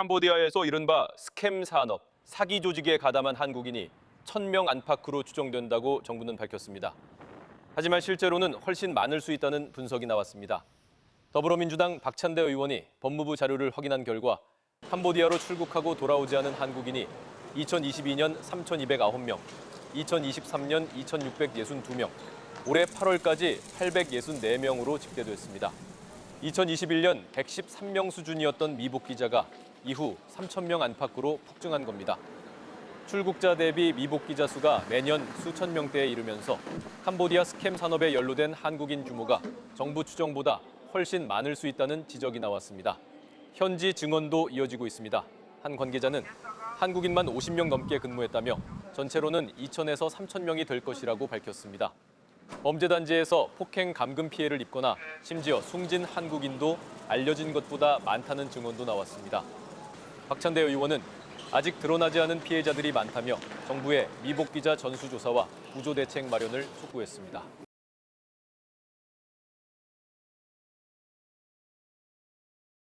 캄보디아에서 이른바 스캠 산업, 사기 조직에 가담한 한국인이 1000명 안팎으로 추정된다고 정부는 밝혔습니다. 하지만 실제로는 훨씬 많을 수 있다는 분석이 나왔습니다. 더불어민주당 박찬대 의원이 법무부 자료를 확인한 결과 캄보디아로 출국하고 돌아오지 않은 한국인이 2022년 3,209명, 2023년 2,662명, 올해 8월까지 864명으로 집계됐습니다. 2021년 113명 수준이었던 미복 기자가 이후 3,000명 안팎으로 폭증한 겁니다. 출국자 대비 미복 기자 수가 매년 수천 명대에 이르면서 캄보디아 스캠 산업에 연루된 한국인 규모가 정부 추정보다 훨씬 많을 수 있다는 지적이 나왔습니다. 현지 증언도 이어지고 있습니다. 한 관계자는 한국인만 50명 넘게 근무했다며 전체로는 2천에서 3천 명이 될 것이라고 밝혔습니다. 범죄 단지에서 폭행 감금 피해를 입거나 심지어 숨진 한국인도 알려진 것보다 많다는 증언도 나왔습니다. 박찬대 의원은 아직 드러나지 않은 피해자들이 많다며 정부의 미복 기자 전수조사와 구조 대책 마련을 촉구했습니다.